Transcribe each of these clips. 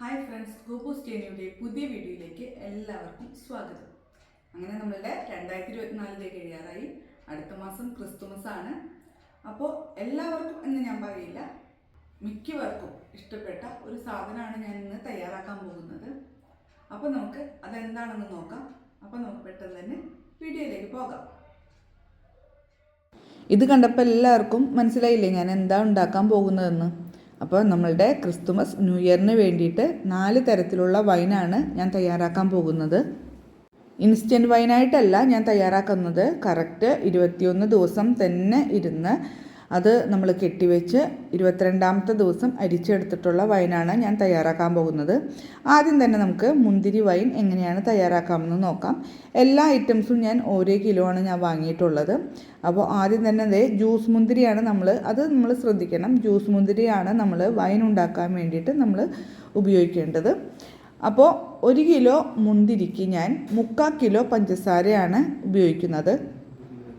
Hi friends ഗോപോസ് ടേനിയുടെ പുതിയ വീഡിയോയിലേക്ക് എല്ലാവർക്കും സ്വാഗതം. അങ്ങനെ നമ്മളുടെ രണ്ടായിരത്തി ഇരുപത്തിനാലിന്റെ കഴിയാറായി. അടുത്ത മാസം ക്രിസ്തുമസ് ആണ് അപ്പോൾ എല്ലാവർക്കും എന്ന് ഞാൻ പറയില്ല മിക്കവർക്കും ഇഷ്ടപ്പെട്ട ഒരു സാധനമാണ് ഞാൻ ഇന്ന് തയ്യാറാക്കാൻ പോകുന്നത്. അപ്പോൾ നമുക്ക് അതെന്താണെന്ന് നോക്കാം. അപ്പോൾ നമുക്ക് പെട്ടെന്ന് തന്നെ വീഡിയോയിലേക്ക് പോകാം. ഇത് കണ്ടപ്പോൾ എല്ലാവർക്കും മനസ്സിലായില്ലേ ഞാൻ എന്താ ഉണ്ടാക്കാൻ പോകുന്നതെന്ന്? അപ്പോൾ നമ്മളുടെ ക്രിസ്തുമസ് ന്യൂ ഇയറിന് വേണ്ടിയിട്ട് നാല് തരത്തിലുള്ള വൈനാണ് ഞാൻ തയ്യാറാക്കാൻ പോകുന്നത്. ഇൻസ്റ്റന്റ് വൈനായിട്ടല്ല ഞാൻ തയ്യാറാക്കുന്നത്. കറക്റ്റ് ഇരുപത്തിയൊന്ന് ദിവസം തന്നെ ഇരുന്ന് അത് നമ്മൾ കെട്ടിവെച്ച് ഇരുപത്തിരണ്ടാമത്തെ ദിവസം അരിച്ചെടുത്തിട്ടുള്ള വൈനാണ് ഞാൻ തയ്യാറാക്കാൻ പോകുന്നത്. ആദ്യം തന്നെ നമുക്ക് മുന്തിരി വൈൻ എങ്ങനെയാണ് തയ്യാറാക്കാമെന്ന് നോക്കാം. എല്ലാ ഐറ്റംസും ഞാൻ ഓരോ കിലോ ആണ് ഞാൻ വാങ്ങിയിട്ടുള്ളത്. അപ്പോൾ ആദ്യം തന്നെ അതേ ജ്യൂസ് മുന്തിരിയാണ് നമ്മൾ അത് നമ്മൾ ശ്രദ്ധിക്കണം. ജ്യൂസ് മുന്തിരിയാണ് നമ്മൾ വൈൻ ഉണ്ടാക്കാൻ വേണ്ടിയിട്ട് നമ്മൾ ഉപയോഗിക്കേണ്ടത്. അപ്പോൾ ഒരു കിലോ മുന്തിരിക്ക് ഞാൻ മുക്കാൽ കിലോ പഞ്ചസാരയാണ് ഉപയോഗിക്കുന്നത്.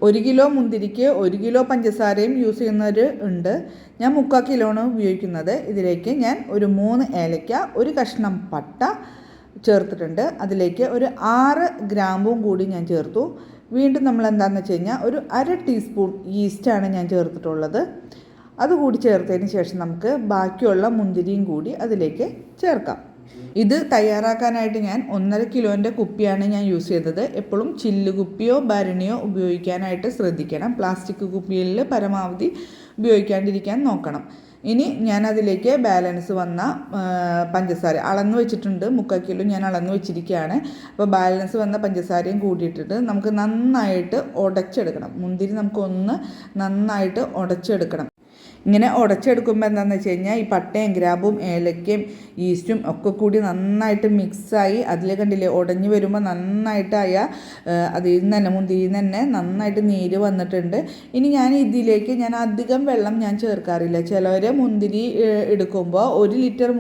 ഒരു കിലോ മുന്തിരിക്ക് ഒരു കിലോ പഞ്ചസാരയും യൂസ് ചെയ്യുന്നവർ ഉണ്ട്. ഞാൻ മുക്കാൽ കിലോയാണ് ഉപയോഗിക്കുന്നത്. ഇതിലേക്ക് ഞാൻ ഒരു മൂന്ന് ഏലയ്ക്ക ഒരു കഷ്ണം പട്ട ചേർത്തിട്ടുണ്ട്. അതിലേക്ക് ഒരു ആറ് ഗ്രാമ്പും കൂടി ഞാൻ ചേർത്തു. വീണ്ടും നമ്മൾ എന്താണെന്ന് വെച്ച് കഴിഞ്ഞാൽ ഒരു അര ടീസ്പൂൺ ഈസ്റ്റാണ് ഞാൻ ചേർത്തിട്ടുള്ളത്. അതുകൂടി ചേർത്തതിന് ശേഷം നമുക്ക് ബാക്കിയുള്ള മുന്തിരിയും കൂടി അതിലേക്ക് ചേർക്കാം. ഇത് തയ്യാറാക്കാനായിട്ട് ഞാൻ ഒന്നര കിലോന്റെ കുപ്പിയാണ് ഞാൻ യൂസ് ചെയ്തത്. എപ്പോഴും ചില്ല് കുപ്പിയോ ഭരണിയോ ഉപയോഗിക്കാനായിട്ട് ശ്രദ്ധിക്കണം. പ്ലാസ്റ്റിക് കുപ്പിയിൽ പരമാവധി ഉപയോഗിക്കാണ്ടിരിക്കാൻ നോക്കണം. ഇനി ഞാൻ അതിലേക്ക് ബാലൻസ് വന്ന പഞ്ചസാര അളന്ന് വെച്ചിട്ടുണ്ട്. മുക്കാൽ കിലോ ഞാൻ അളന്ന് വെച്ചിരിക്കുകയാണ്. അപ്പോൾ ബാലൻസ് വന്ന പഞ്ചസാരയും കൂട്ടിയിട്ടിട്ട് നമുക്ക് നന്നായിട്ട് ഉടച്ചെടുക്കണം. മുന്തിരി നമുക്കൊന്ന് നന്നായിട്ട് ഉടച്ചെടുക്കണം. ഇങ്ങനെ ഉടച്ചെടുക്കുമ്പോൾ എന്താണെന്ന് വെച്ച് കഴിഞ്ഞാൽ ഈ പട്ടയും ഗ്രാബും ഏലക്കയും ഈസ്റ്റും ഒക്കെ കൂടി നന്നായിട്ട് മിക്സായി അതിൽ കണ്ടില്ലേ ഉടഞ്ഞു വരുമ്പോൾ നന്നായിട്ടായ അതിൽ നിന്ന് തന്നെ മുന്തിരിയിൽ തന്നെ നന്നായിട്ട് നീര് വന്നിട്ടുണ്ട്. ഇനി ഞാൻ ഇതിലേക്ക് ഞാൻ അധികം വെള്ളം ഞാൻ ചേർക്കാറില്ല. ചിലവർ മുന്തിരി എടുക്കുമ്പോൾ ഒരു ലിറ്റർ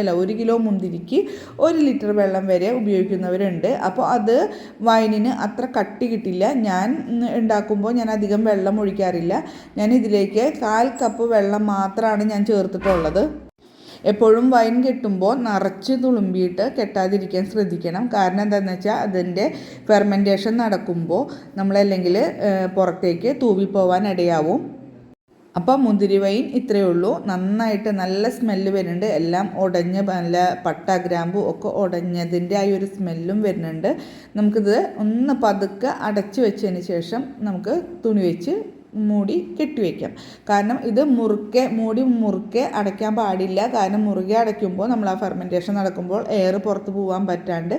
അല്ല ഒരു കിലോ മുന്തിരിക്ക് ഒരു ലിറ്റർ വെള്ളം വരെ ഉപയോഗിക്കുന്നവരുണ്ട്. അപ്പോൾ അത് വൈനിന് അത്ര കട്ടി കിട്ടില്ല. ഞാൻ ഉണ്ടാക്കുമ്പോൾ ഞാൻ അധികം വെള്ളം ഒഴിക്കാറില്ല. ഞാൻ ഇതിലേക്ക് കാൽ കപ്പ് വെള്ളം മാത്രമാണ് ഞാൻ ചേർത്തിട്ടുള്ളത്. എപ്പോഴും വൈൻ കെട്ടുമ്പോൾ നിറച്ച് തുളുമ്പിയിട്ട് കെട്ടാതിരിക്കാൻ ശ്രദ്ധിക്കണം. കാരണം എന്താണെന്ന് വെച്ചാൽ അതിന്റെ ഫെർമെന്റേഷൻ നടക്കുമ്പോൾ നമ്മളല്ലെങ്കിൽ പുറത്തേക്ക് തൂവിപ്പോവാൻ ഇടയാവും. അപ്പോൾ മുന്തിരി വൈൻ ഇത്രയേ ഉള്ളൂ. നന്നായിട്ട് നല്ല സ്മെല്ല് വരുന്നുണ്ട്. എല്ലാം ഉടഞ്ഞ് നല്ല പട്ട ഗ്രാമ്പു ഒക്കെ ഉടഞ്ഞതിന്റെ ആ ഒരു സ്മെല്ലും വരുന്നുണ്ട്. നമുക്കിത് ഒന്ന് പതുക്കെ അടച്ച് വെച്ചതിന് ശേഷം നമുക്ക് തുണി വെച്ച് മൂടി കെട്ടിവെക്കാം കാരണം ഇത് മുറുക്കെ മൂടി മുറുക്കെ അടയ്ക്കാൻ പാടില്ല. കാരണം മുറുകെ അടയ്ക്കുമ്പോൾ നമ്മൾ ആ ഫെർമെന്റേഷൻ നടക്കുമ്പോൾ എയർ പുറത്ത് പോകാൻ പറ്റാണ്ട്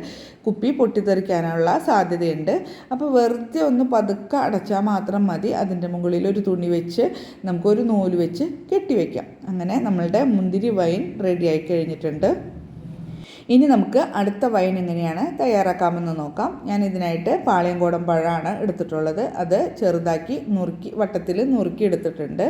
കുപ്പി പൊട്ടിത്തെറിക്കാനുള്ള സാധ്യതയുണ്ട്. അപ്പോൾ വെറുതെ ഒന്ന് പതുക്കെ അടച്ചാൽ മാത്രം മതി. അതിന്റെ മുകളിൽ ഒരു തുണി വെച്ച് നമുക്കൊരു നൂൽ വെച്ച് കെട്ടിവെക്കാം അങ്ങനെ നമ്മളുടെ മുന്തിരി വൈൻ റെഡിയായി കഴിഞ്ഞിട്ടുണ്ട്. ഇനി നമുക്ക് അടുത്ത വൈൻ എങ്ങനെയാണ് തയ്യാറാക്കാമെന്ന് നോക്കാം. ഞാൻ ഇതിനായിട്ട് പാളയംകോടൻ പഴമാണ് എടുത്തിട്ടുള്ളത്. അത് ചെറുതാക്കി നുറുക്കി വട്ടത്തിൽ നുറുക്കി എടുത്തിട്ടുണ്ട്.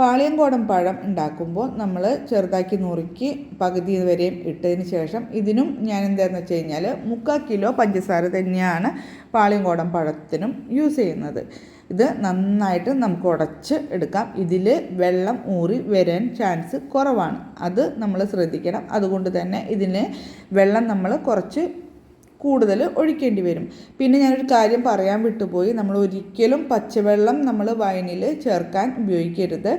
പാളയംകോടൻ പഴം ഉണ്ടാക്കുമ്പോൾ നമ്മൾ ചെറുതാക്കി നുറുക്കി പകുതി വരെയും ഇട്ടതിന് ശേഷം ഇതിനും ഞാൻ എന്താണെന്ന് വെച്ച് കഴിഞ്ഞാൽ മുക്കാൽ കിലോ പഞ്ചസാര തന്നെയാണ് പാളയംകോടൻ പഴത്തിനും യൂസ് ചെയ്യുന്നത്. ഇത് നന്നായിട്ട് നമുക്ക് ഉടച്ച് എടുക്കാം. ഇതിൽ വെള്ളം ഊറി വരാൻ ചാൻസ് കുറവാണ്. അത് നമ്മൾ ശ്രദ്ധിക്കണം. അതുകൊണ്ട് തന്നെ ഇതിന് വെള്ളം നമ്മൾ കുറച്ച് കൂടുതൽ ഒഴിക്കേണ്ടി വരും. പിന്നെ ഞാനൊരു കാര്യം പറയാൻ വിട്ടുപോയി. നമ്മൾ ഒരിക്കലും പച്ചവെള്ളം നമ്മൾ വൈനിൽ ചേർക്കാൻ ഉപയോഗിക്കരുത്.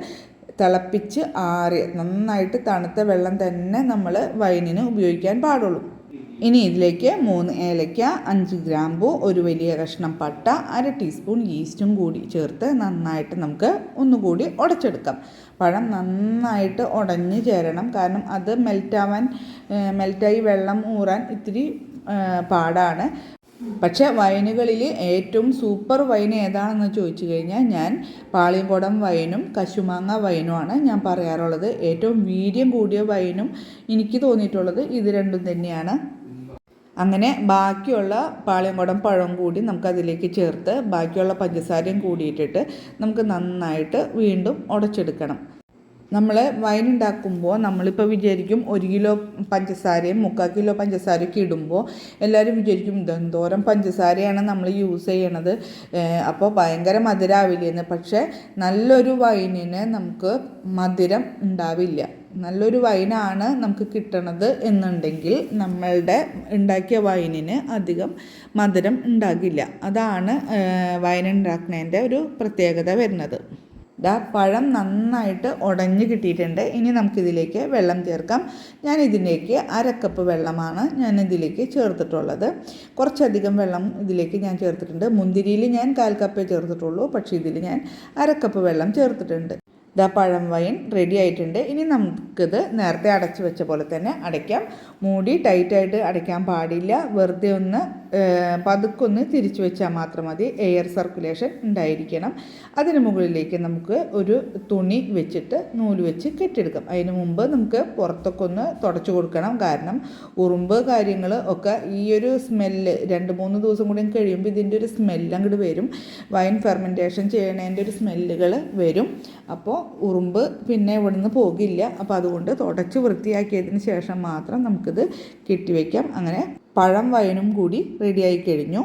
തിളപ്പിച്ച് ആറിയ നന്നായിട്ട് തണുത്ത വെള്ളം തന്നെ നമ്മൾ വൈനിന് ഉപയോഗിക്കാൻ പാടുള്ളൂ. ഇനി ഇതിലേക്ക് മൂന്ന് ഏലയ്ക്ക അഞ്ച് ഗ്രാമ്പു ഒരു വലിയ കഷ്ണം പട്ട അര ടീസ്പൂൺ ഈസ്റ്റും കൂടി ചേർത്ത് നന്നായിട്ട് നമുക്ക് ഒന്നുകൂടി ഉടച്ചെടുക്കാം. പഴം നന്നായിട്ട് ഉടഞ്ഞ് ചേരണം. കാരണം അത് മെൽറ്റാവാൻ മെൽറ്റായി വെള്ളം ഊറാൻ ഇത്തിരി പാടാണ്. പക്ഷെ വൈനുകളിൽ ഏറ്റവും സൂപ്പർ വൈൻ ഏതാണെന്ന് ചോദിച്ചു കഴിഞ്ഞാൽ ഞാൻ പാളിയംകുടം വൈനും കശുമാങ്ങ വൈനുമാണ് ഞാൻ പറയാറുള്ളത്. ഏറ്റവും വീര്യം കൂടിയ വൈനും എനിക്ക് തോന്നിയിട്ടുള്ളത് ഇത് രണ്ടും തന്നെയാണ്. അങ്ങനെ ബാക്കിയുള്ള പാളയംകുടം പഴം കൂടി നമുക്കതിലേക്ക് ചേർത്ത് ബാക്കിയുള്ള പഞ്ചസാരയും കൂടിയിട്ടിട്ട് നമുക്ക് നന്നായിട്ട് വീണ്ടും ഉടച്ചെടുക്കണം. നമ്മൾ വൈൻ ഉണ്ടാക്കുമ്പോൾ നമ്മളിപ്പോൾ വിചാരിക്കും ഒരു കിലോ പഞ്ചസാരയും മുക്കാൽ കിലോ പഞ്ചസാരയൊക്കെ ഇടുമ്പോൾ എല്ലാവരും വിചാരിക്കും ഇതെന്തോരം പഞ്ചസാരയാണ് നമ്മൾ യൂസ് ചെയ്യണത്. അപ്പോൾ ഭയങ്കര മധുരാവില്ലെന്ന്. പക്ഷേ നല്ലൊരു വൈനിന് നമുക്ക് മധുരം ഉണ്ടാവില്ല. നല്ലൊരു വൈനാണ് നമുക്ക് കിട്ടണത് എന്നുണ്ടെങ്കിൽ നമ്മളുടെ ഉണ്ടാക്കിയ വൈനിന് അധികം മധുരം ഉണ്ടാകില്ല. അതാണ് വൈൻ ഉണ്ടാക്കുന്നതിന്റെ ഒരു പ്രത്യേകത വരുന്നത്. ഇതാ പഴം നന്നായിട്ട് ഉടഞ്ഞു കിട്ടിയിട്ടുണ്ട്. ഇനി നമുക്കിതിലേക്ക് വെള്ളം ചേർക്കാം. ഞാൻ ഇതിലേക്ക് അരക്കപ്പ് വെള്ളമാണ് ഞാൻ ഇതിലേക്ക് ചേർത്തിട്ടുള്ളത്. കുറച്ചധികം വെള്ളം ഇതിലേക്ക് ഞാൻ ചേർത്തിട്ടുണ്ട്. മുന്തിരിയിൽ ഞാൻ കാൽ കപ്പേ ചേർത്തിട്ടുള്ളൂ. പക്ഷേ ഇതിൽ ഞാൻ അരക്കപ്പ് വെള്ളം ചേർത്തിട്ടുണ്ട്. ദാ പഴം വൈൻ റെഡി ആയിട്ടുണ്ട്. ഇനി നമുക്കിത് നേരത്തെ അടച്ചു വെച്ച പോലെ തന്നെ അടയ്ക്കാം. മൂടി ടൈറ്റായിട്ട് അടയ്ക്കാൻ പാടില്ല. വെറുതെ ഒന്ന് പതുക്കൊന്ന് തിരിച്ചു വെച്ചാൽ മാത്രം മതി. എയർ സർക്കുലേഷൻ ഉണ്ടായിരിക്കണം. അതിന് മുകളിലേക്ക് നമുക്ക് ഒരു തുണി വെച്ചിട്ട് നൂൽ വെച്ച് കെട്ടിയെടുക്കാം. അതിന് മുമ്പ് നമുക്ക് പുറത്തൊക്കെ ഒന്ന് തുടച്ചു കൊടുക്കണം. കാരണം ഉറുമ്പ് കാര്യങ്ങൾ ഒക്കെ ഈ ഒരു സ്മെല്ല് രണ്ട് മൂന്ന് ദിവസം കൂടി കഴിയുമ്പോൾ ഇതിന്റെ ഒരു സ്മെല്ല് അങ്ങോട്ട് വരും. വൈൻ ഫെർമെന്റേഷൻ ചെയ്യണതിന്റെ ഒരു സ്മെല്ലുകൾ വരും. അപ്പോൾ ഉറുമ്പ് പിന്നെ ഇവിടുന്ന് പോകില്ല. അപ്പോൾ അതുകൊണ്ട് തുടച്ച് വൃത്തിയാക്കിയതിന് ശേഷം മാത്രം നമുക്കിത് കെട്ടിവെക്കാം അങ്ങനെ പഴം വയനും കൂടി റെഡിയായി കഴിഞ്ഞു.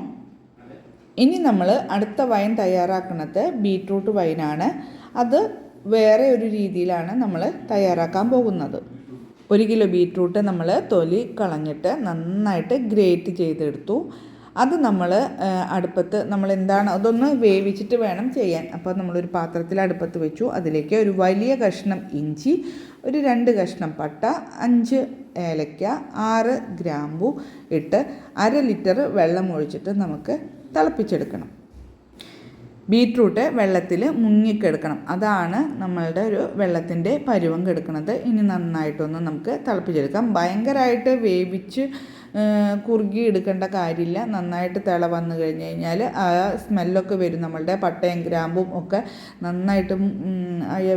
ഇനി നമ്മൾ അടുത്ത വൈൻ തയ്യാറാക്കുന്നത് ബീട്രൂട്ട് വൈനാണ് അത് വേറെ ഒരു രീതിയിലാണ് നമ്മൾ തയ്യാറാക്കാൻ പോകുന്നത്. ഒരു കിലോ ബീട്രൂട്ട് നമ്മൾ തൊലി കളഞ്ഞിട്ട് നന്നായിട്ട് ഗ്രേറ്റ് ചെയ്തെടുത്തു. അത് നമ്മൾ അടുപ്പത്ത് നമ്മൾ എന്താണ് അതൊന്ന് വേവിച്ചിട്ട് വേണം ചെയ്യാൻ. അപ്പോൾ നമ്മളൊരു പാത്രത്തിൽ അടുപ്പത്ത് വെച്ചു. അതിലേക്ക് ഒരു വലിയ കഷ്ണം ഇഞ്ചി ഒരു രണ്ട് കഷ്ണം പട്ട അഞ്ച് ഏലക്ക ആറ് ഗ്രാമ്പു ഇട്ട് അര ലിറ്റർ വെള്ളം ഒഴിച്ചിട്ട് നമുക്ക് തിളപ്പിച്ചെടുക്കണം. ബീട്രൂട്ട് വെള്ളത്തിൽ മുങ്ങിക്കെടുക്കണം. അതാണ് നമ്മളുടെ ഒരു വെള്ളത്തിന്റെ പരുവം കെടുക്കുന്നത്. ഇനി നന്നായിട്ടൊന്ന് നമുക്ക് തിളപ്പിച്ചെടുക്കാം. ഭയങ്കരമായിട്ട് വേവിച്ച് കുറുകി എടുക്കേണ്ട കാര്യമില്ല. നന്നായിട്ട് തിള വന്നു കഴിഞ്ഞ് കഴിഞ്ഞാൽ ആ സ്മെല്ലൊക്കെ വരും നമ്മളുടെ പട്ടയും ഗ്രാമ്പും ഒക്കെ. നന്നായിട്ട്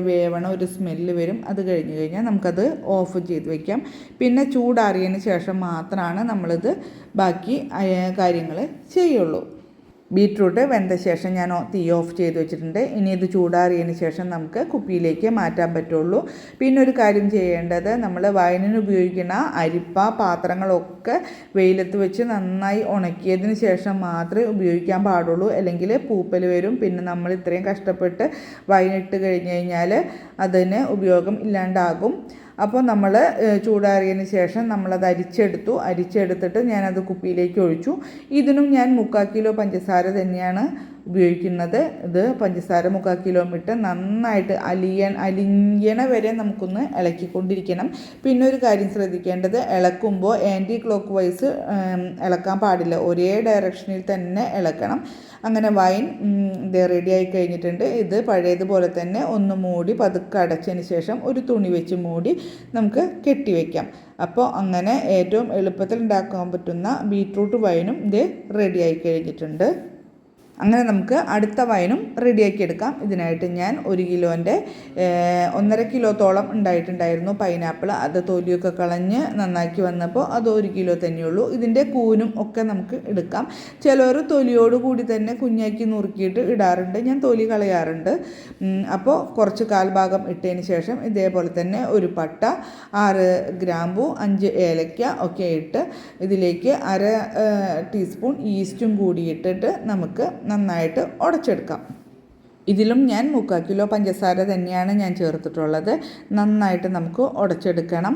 വേവണ ഒരു സ്മെല്ല് വരും. അത് കഴിഞ്ഞ് കഴിഞ്ഞാൽ നമുക്കത് ഓഫ് ചെയ്ത് വയ്ക്കാം പിന്നെ ചൂടാറിയതിന് ശേഷം മാത്രമാണ് നമ്മളിത് ബാക്കി കാര്യങ്ങൾ ചെയ്യുള്ളൂ. ബീട്രൂട്ട് വെന്ത ശേഷം ഞാൻ തീ ഓഫ് ചെയ്ത് വെച്ചിട്ടുണ്ട്. ഇനി ഇത് ചൂടാറിയതിന് ശേഷം നമുക്ക് കുപ്പിയിലേക്ക് മാറ്റാൻ പറ്റുള്ളൂ. പിന്നെ ഒരു കാര്യം ചെയ്യേണ്ടത് നമ്മൾ വയനിന് ഉപയോഗിക്കുന്ന അരിപ്പ പാത്രങ്ങളൊക്കെ വെയിലത്ത് വെച്ച് നന്നായി ഉണക്കിയതിന് ശേഷം മാത്രമേ ഉപയോഗിക്കാൻ പാടുള്ളൂ. അല്ലെങ്കിൽ പൂപ്പൽ വരും. പിന്നെ നമ്മൾ ഇത്രയും കഷ്ടപ്പെട്ട് വയനിട്ട് കഴിഞ്ഞ് കഴിഞ്ഞാൽ അതിന് ഉപയോഗം ഇല്ലാണ്ടാകും. അപ്പോൾ നമ്മൾ ചൂടാറിയതിന് ശേഷം നമ്മളത് അരിച്ചെടുത്തു. അരിച്ചെടുത്തിട്ട് ഞാനത് കുപ്പിയിലേക്ക് ഒഴിച്ചു. ഇതിനും ഞാൻ മുക്കാൽ കിലോ പഞ്ചസാര തന്നെയാണ് ഉപയോഗിക്കുന്നത്. ഇത് പഞ്ചസാര മുക്കാൽ കിലോ ഇട്ട് നന്നായിട്ട് അലിയൻ അലിയണ വരെ നമുക്കൊന്ന് ഇളക്കിക്കൊണ്ടിരിക്കണം. പിന്നെ ഒരു കാര്യം ശ്രദ്ധിക്കേണ്ടത് ഇളക്കുമ്പോൾ ആന്റി ക്ലോക്ക് വൈസ് ഇളക്കാൻ പാടില്ല. ഒരേ ഡയറക്ഷനിൽ തന്നെ ഇളക്കണം. അങ്ങനെ വൈൻ ഇത് റെഡി ആയി കഴിഞ്ഞിട്ടുണ്ട്. ഇത് പഴയതുപോലെ തന്നെ ഒന്ന് മൂടി പതുക്കെ അടച്ചതിന് ശേഷം ഒരു തുണി വെച്ച് മൂടി നമുക്ക് കെട്ടിവെക്കാം അപ്പോൾ അങ്ങനെ ഏറ്റവും എളുപ്പത്തിൽ ഉണ്ടാക്കാൻ പറ്റുന്ന ബീറ്റ്റൂട്ട് വൈനും ഇത് റെഡി ആയി കഴിഞ്ഞിട്ടുണ്ട്. അങ്ങനെ നമുക്ക് അടുത്ത വൈനും റെഡിയാക്കി എടുക്കാം. ഇതിനായിട്ട് ഞാൻ ഒരു കിലോന്റെ ഒന്നര കിലോത്തോളം ഉണ്ടായിട്ടുണ്ടായിരുന്നു പൈനാപ്പിൾ അത് തൊലിയൊക്കെ കളഞ്ഞ് നന്നാക്കി വന്നപ്പോൾ അത് ഒരു കിലോ തന്നെയുള്ളൂ ഇതിന്റെ കൂനും ഒക്കെ നമുക്ക് എടുക്കാം. ചിലർ തൊലിയോട് കൂടി തന്നെ കുഞ്ഞാക്കി നുറുക്കിയിട്ട് ഇടാറുണ്ട്. ഞാൻ തൊലി കളയാറുണ്ട്. അപ്പോൾ കുറച്ച് കാൽഭാഗം ഇട്ടതിന് ശേഷം ഇതേപോലെ തന്നെ ഒരു പട്ട ആറ് ഗ്രാമ്പു അഞ്ച് ഏലക്ക ഒക്കെ ഇട്ട് ഇതിലേക്ക് അര ടീസ്പൂൺ ഈസ്റ്റും കൂടി ഇട്ടിട്ട് നമുക്ക് നന്നായിട്ട് ഉടച്ചെടുക്കാം. ഇതിലും ഞാൻ മുക്കാൽ കിലോ പഞ്ചസാര തന്നെയാണ് ഞാൻ ചേർത്തിട്ടുള്ളത്. നന്നായിട്ട് നമുക്ക് ഉടച്ചെടുക്കണം.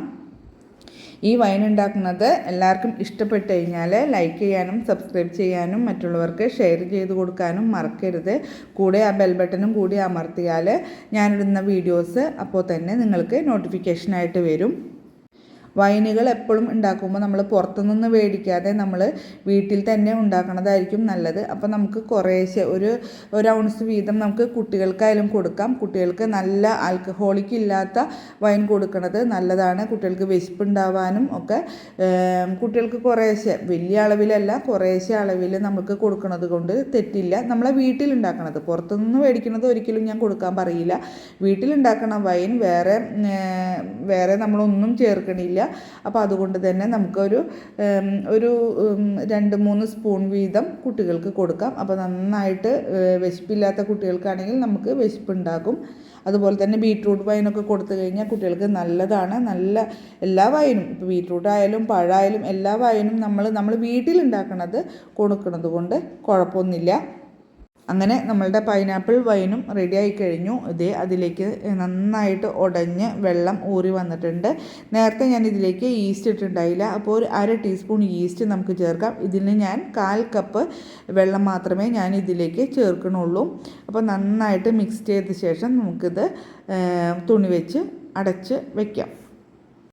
ഈ വൈൻ ഉണ്ടാക്കുന്നത് എല്ലാവർക്കും ഇഷ്ടപ്പെട്ട് കഴിഞ്ഞാൽ ലൈക്ക് ചെയ്യാനും സബ്സ്ക്രൈബ് ചെയ്യാനും മറ്റുള്ളവർക്ക് ഷെയർ ചെയ്ത് കൊടുക്കാനും മറക്കരുത്. കൂടെ ആ ബെൽ ബട്ടണും കൂടി അമർത്തിയാൽ ഞാനിടുന്ന വീഡിയോസ് അപ്പോൾ തന്നെ നിങ്ങൾക്ക് നോട്ടിഫിക്കേഷനായിട്ട് വരും. വൈനുകൾ എപ്പോഴും ഉണ്ടാക്കുമ്പോൾ നമ്മൾ പുറത്തുനിന്ന് മേടിക്കാതെ നമ്മൾ വീട്ടിൽ തന്നെ ഉണ്ടാക്കണതായിരിക്കും നല്ലത്. അപ്പോൾ നമുക്ക് കുറേശ്ശെ ഒരു ഒരു ഔൺസ് വീതം നമുക്ക് കുട്ടികൾക്കായാലും കൊടുക്കാം. കുട്ടികൾക്ക് നല്ല ആൽക്കഹോളിക് ഇല്ലാത്ത വൈൻ കൊടുക്കുന്നത് നല്ലതാണ്. കുട്ടികൾക്ക് വിശപ്പുണ്ടാവാനും ഒക്കെ കുട്ടികൾക്ക് കുറേശ്ശെ വലിയ അളവിലല്ല കുറേശ്ശെ അളവിൽ നമുക്ക് കൊടുക്കുന്നത് കൊണ്ട് തെറ്റില്ല. നമ്മളെ വീട്ടിലുണ്ടാക്കണത് പുറത്തുനിന്ന് മേടിക്കുന്നത് ഒരിക്കലും ഞാൻ കൊടുക്കാൻ പറയില്ല. വീട്ടിലുണ്ടാക്കണ വൈൻ വേറെ വേറെ നമ്മളൊന്നും ചേർക്കണില്ല. അപ്പോൾ അതുകൊണ്ട് തന്നെ നമുക്കൊരു ഒരു രണ്ട് മൂന്ന് സ്പൂൺ വീതം കുട്ടികൾക്ക് കൊടുക്കാം. അപ്പോൾ നന്നായിട്ട് വിശപ്പില്ലാത്ത കുട്ടികൾക്കാണെങ്കിൽ നമുക്ക് വിശപ്പുണ്ടാകും അതുപോലെ തന്നെ ബീട്രൂട്ട് വൈനൊക്കെ കൊടുത്തു കഴിഞ്ഞാൽ കുട്ടികൾക്ക് നല്ലതാണ്. നല്ല എല്ലാ വൈനും ഇപ്പോൾ ബീട്രൂട്ട് ആയാലും പഴമായാലും എല്ലാ വൈനും നമ്മൾ നമ്മൾ വീട്ടിലുണ്ടാക്കണത് കൊടുക്കുന്നത് കൊണ്ട് കുഴപ്പമൊന്നുമില്ല. അങ്ങനെ നമ്മളുടെ പൈനാപ്പിൾ വൈനും റെഡിയായി കഴിഞ്ഞു. ഇതേ അതിലേക്ക് നന്നായിട്ട് ഉടഞ്ഞ് വെള്ളം ഊറി വന്നിട്ടുണ്ട്. നേരത്തെ ഞാൻ ഇതിലേക്ക് ഈസ്റ്റ് ഇട്ടിട്ടുണ്ടായില്ല. അപ്പോൾ ഒരു അര ടീസ്പൂൺ ഈസ്റ്റ് നമുക്ക് ചേർക്കാം. ഇതിന് ഞാൻ കാൽ കപ്പ് വെള്ളം മാത്രമേ ഞാൻ ഇതിലേക്ക് ചേർക്കണുള്ളൂ. അപ്പോൾ നന്നായിട്ട് മിക്സ് ചെയ്ത ശേഷം നമുക്കിത് തുണി വെച്ച് അടച്ച് വയ്ക്കാം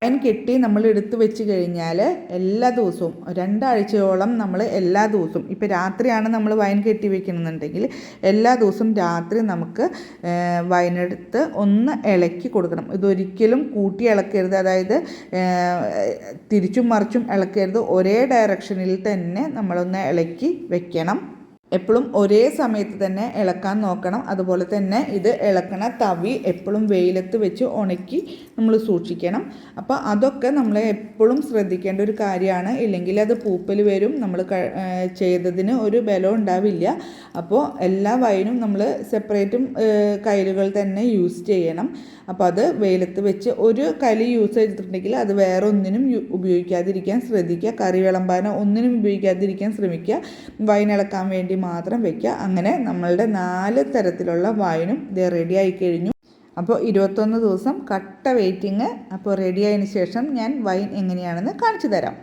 വൈൻ കെട്ടി നമ്മൾ എടുത്തു വെച്ച് കഴിഞ്ഞാൽ എല്ലാ ദിവസവും രണ്ടാഴ്ചയോളം നമ്മൾ എല്ലാ ദിവസവും ഇപ്പോൾ രാത്രിയാണ് നമ്മൾ വൈൻ കെട്ടി വെക്കണമെന്നുണ്ടെങ്കിൽ എല്ലാ ദിവസവും രാത്രി നമുക്ക് വൈനെടുത്ത് ഒന്ന് ഇളക്കി കൊടുക്കണം. ഇതൊരിക്കലും കൂട്ടി ഇളക്കരുത്. അതായത് തിരിച്ചും മറിച്ചും ഇളക്കരുത്. ഒരേ ഡയറക്ഷനിൽ തന്നെ നമ്മളൊന്ന് ഇളക്കി വെക്കണം. എപ്പോഴും ഒരേ സമയത്ത് തന്നെ ഇളക്കാൻ നോക്കണം. അതുപോലെ തന്നെ ഇത് ഇളക്കണ തവി എപ്പോഴും വെയിലത്ത് വെച്ച് ഉണക്കി നമ്മൾ സൂക്ഷിക്കണം. അപ്പോൾ അതൊക്കെ നമ്മൾ എപ്പോഴും ശ്രദ്ധിക്കേണ്ട ഒരു കാര്യമാണ്. ഇല്ലെങ്കിൽ അത് പൂപ്പൽ വരും. നമ്മൾ ചെയ്തതിന് ഒരു ബലം ഉണ്ടാവില്ല. അപ്പോൾ എല്ലാ വൈനും നമ്മൾ സെപ്പറേറ്റും കയ്യിലുകൾ തന്നെ യൂസ് ചെയ്യണം. അപ്പോൾ അത് വെയിലത്ത് വെച്ച് ഒരു കലി യൂസ് ചെയ്തിട്ടുണ്ടെങ്കിൽ അത് വേറെ ഒന്നിനും ഉപയോഗിക്കാതിരിക്കാൻ ശ്രദ്ധിക്കുക. കറി വിളമ്പാനോ ഒന്നിനും ഉപയോഗിക്കാതിരിക്കാൻ ശ്രമിക്കുക. വൈൻ ഇളക്കാൻ വേണ്ടി മാത്രം വെക്കുക. അങ്ങനെ നമ്മളുടെ നാല് തരത്തിലുള്ള വൈനും ഇത് റെഡി കഴിഞ്ഞു. അപ്പോൾ ഇരുപത്തൊന്ന് ദിവസം കട്ട വെയിറ്റിംഗ് അപ്പോൾ റെഡി ആയതിനു ശേഷം ഞാൻ വൈൻ എങ്ങനെയാണെന്ന് കാണിച്ചു തരാം.